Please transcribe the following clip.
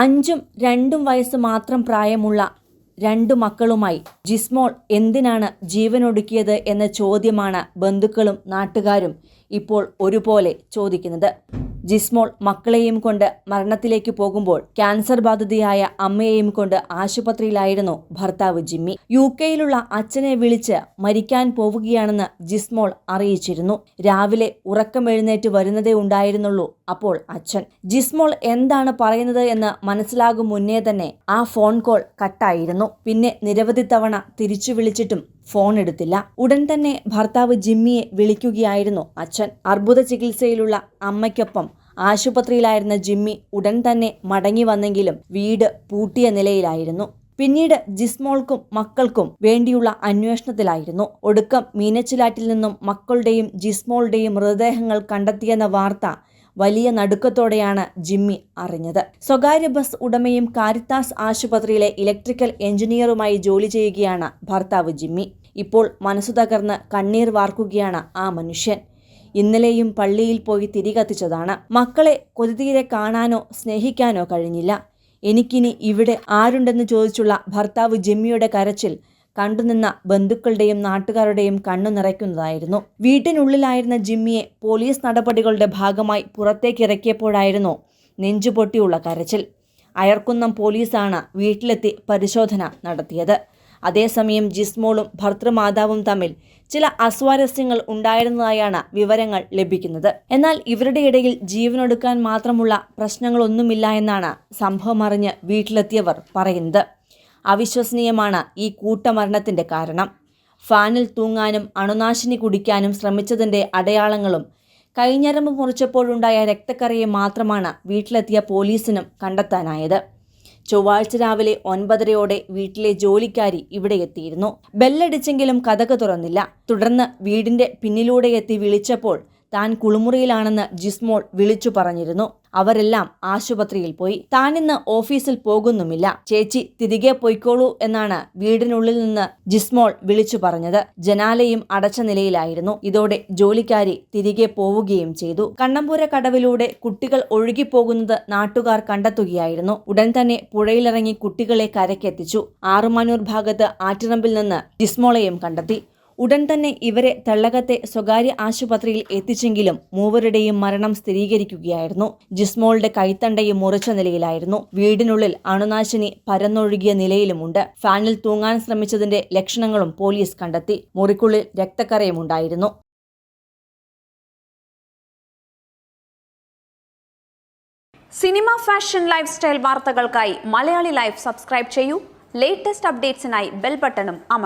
അഞ്ചും രണ്ടും വയസ്സ് മാത്രം പ്രായമുള്ള രണ്ടു മക്കളുമായി ജിസ്മോൾ എന്തിനാണ് ജീവനൊടുക്കിയത് എന്ന ചോദ്യമാണ് ബന്ധുക്കളും നാട്ടുകാരും ഇപ്പോൾ ഒരുപോലെ ചോദിക്കുന്നത്. ജിസ്മോൾ മക്കളെയും കൊണ്ട് മരണത്തിലേക്ക് പോകുമ്പോൾ ക്യാൻസർ ബാധിതയായ അമ്മയെയും കൊണ്ട് ആശുപത്രിയിലായിരുന്നു ഭർത്താവ് ജിമ്മി. യു കെയിലുള്ള അച്ഛനെ വിളിച്ച് മരിക്കാൻ പോവുകയാണെന്ന് ജിസ്മോൾ അറിയിച്ചിരുന്നു. രാവിലെ ഉറക്കം എഴുന്നേറ്റ് വരുന്നതേ ഉണ്ടായിരുന്നുള്ളൂ അപ്പോൾ അച്ഛൻ. ജിസ്മോൾ എന്താണ് പറയുന്നത് എന്ന് മനസ്സിലാകും മുന്നേ തന്നെ ആ ഫോൺ കോൾ കട്ടായിരുന്നു. പിന്നെ നിരവധി തവണ തിരിച്ചു വിളിച്ചിട്ടും ഫോൺ എടുത്തില്ല ഉടൻ തന്നെ ഭർത്താവ് ജിമ്മിയെ വിളിക്കുകയായിരുന്നു അച്ഛൻ. അർബുദ ചികിത്സയിലുള്ള അമ്മയ്ക്കൊപ്പം ആശുപത്രിയിലായിരുന്ന ജിമ്മി ഉടൻ തന്നെ മടങ്ങി വന്നെങ്കിലും വീട് പൂട്ടിയ നിലയിലായിരുന്നു. പിന്നീട് ജിസ്മോൾക്കും മക്കൾക്കും വേണ്ടിയുള്ള അന്വേഷണത്തിലായിരുന്നു. ഒടുക്കം മീനച്ചിലാറ്റിൽ നിന്നും മക്കളുടെയും ജിസ്മോളുടെയും മൃതദേഹങ്ങൾ കണ്ടെത്തിയെന്ന വാർത്ത വലിയ നടുക്കത്തോടെയാണ് ജിമ്മി അറിഞ്ഞത്. സ്വകാര്യ ബസ് ഉടമയും കാരിത്താസ് ആശുപത്രിയിലെ ഇലക്ട്രിക്കൽ എഞ്ചിനീയറുമായി ജോലി ചെയ്യുകയാണ് ഭർത്താവ് ജിമ്മി. ഇപ്പോൾ മനസ്സു തകർന്ന് കണ്ണീർ വാർക്കുകയാണ് ആ മനുഷ്യൻ. ഇന്നലെയും പള്ളിയിൽ പോയി തിരികത്തിച്ചതാണ് മക്കളെ കൊതിതീരെ കാണാനോ സ്നേഹിക്കാനോ കഴിഞ്ഞില്ല. എനിക്കിനി ഇവിടെ ആരുണ്ടെന്ന് ചോദിച്ചുള്ള ഭർത്താവ് ജിമ്മിയുടെ കരച്ചിൽ കണ്ടുനിന്ന ബന്ധുക്കളുടെയും നാട്ടുകാരുടെയും കണ്ണു നിറയ്ക്കുന്നതായിരുന്നു. വീട്ടിനുള്ളിലായിരുന്ന ജിമ്മിയെ പോലീസ് നടപടികളുടെ ഭാഗമായി പുറത്തേക്കിറക്കിയപ്പോഴായിരുന്നു നെഞ്ചുപൊട്ടിയുള്ള കരച്ചിൽ. അയർക്കുന്നം പോലീസാണ് വീട്ടിലെത്തി പരിശോധന നടത്തിയത്. അതേസമയം ജിസ്മോളും ഭർത്തൃമാതാവും തമ്മിൽ ചില അസ്വാരസ്യങ്ങൾ ഉണ്ടായിരുന്നതായാണ് വിവരങ്ങൾ ലഭിക്കുന്നത്. എന്നാൽ ഇവരുടെ ഇടയിൽ ജീവനൊടുക്കാൻ മാത്രമുള്ള പ്രശ്നങ്ങളൊന്നുമില്ല എന്നാണ് സംഭവം അറിഞ്ഞ് വീട്ടിലെത്തിയവർ പറയുന്നത്. അവിശ്വസനീയമാണ് ഈ കൂട്ടമരണത്തിന്റെ കാരണം. ഫാനിൽ തൂങ്ങാനും അണുനാശിനി കുടിക്കാനും ശ്രമിച്ചതിന്റെ അടയാളങ്ങളും കൈഞ്ഞരമ്പ് മുറിച്ചപ്പോഴുണ്ടായ രക്തക്കറിയെ മാത്രമാണ് വീട്ടിലെത്തിയ പോലീസിനും കണ്ടെത്താനായത്. ചൊവ്വാഴ്ച രാവിലെ ഒൻപതരയോടെ വീട്ടിലെ ജോലിക്കാരി ഇവിടെ എത്തിയിരുന്നു. ബെല്ലടിച്ചെങ്കിലും കഥക തുറന്നില്ല. തുടർന്ന് വീടിന്റെ പിന്നിലൂടെ എത്തി വിളിച്ചപ്പോൾ താൻ കുളിമുറിയിലാണെന്ന് ജിസ്മോൾ വിളിച്ചു പറഞ്ഞിരുന്നു. അവരെല്ലാം ആശുപത്രിയിൽ പോയി. താൻ ഇന്ന് ഓഫീസിൽ പോകുന്നുമില്ല. ചേച്ചി തിരികെ പൊയ്ക്കോളൂ എന്നാണ് വീടിനുള്ളിൽ നിന്ന് ജിസ്മോൾ വിളിച്ചു പറഞ്ഞത്. ജനാലയും അടച്ച നിലയിലായിരുന്നു. ഇതോടെ ജോലിക്കാരി തിരികെ പോവുകയും ചെയ്തു. കണ്ണമ്പൂര കടവിലൂടെ കുട്ടികൾ ഒഴുകിപ്പോകുന്നത് നാട്ടുകാർ കണ്ടെത്തുകയായിരുന്നു. ഉടൻ തന്നെ പുഴയിലിറങ്ങി കുട്ടികളെ കരക്കെത്തിച്ചു ആറുമാനൂർ ഭാഗത്ത് ആറ്റിറമ്പിൽ നിന്ന് ജിസ്മോളെയും കണ്ടെത്തി. ഉടൻ തന്നെ ഇവരെ തള്ളകത്തെ സ്വകാര്യ ആശുപത്രിയിൽ എത്തിച്ചെങ്കിലും മൂവരുടെയും മരണം സ്ഥിരീകരിക്കുകയായിരുന്നു. ജിസ്മോളുടെ കൈത്തണ്ടയും മുറിച്ച നിലയിലായിരുന്നു. വീടിനുള്ളിൽ അണുനാശിനി പരന്നൊഴുകിയ നിലയിലുമുണ്ട്. ഫാനിൽ തൂങ്ങാൻ ശ്രമിച്ചതിന്റെ ലക്ഷണങ്ങളും പോലീസ് കണ്ടെത്തി. മുറിക്കുള്ളിൽ രക്തക്കറയുമുണ്ടായിരുന്നു സിനിമ ഫാഷൻ ലൈഫ് സ്റ്റൈൽ വാർത്തകൾക്കായി മലയാളി ലൈഫ് സബ്സ്ക്രൈബ് ചെയ്യൂ. ലേറ്റസ്റ്റ് അപ്ഡേറ്റ്സിനായി ബെൽ ബട്ടണും അമർ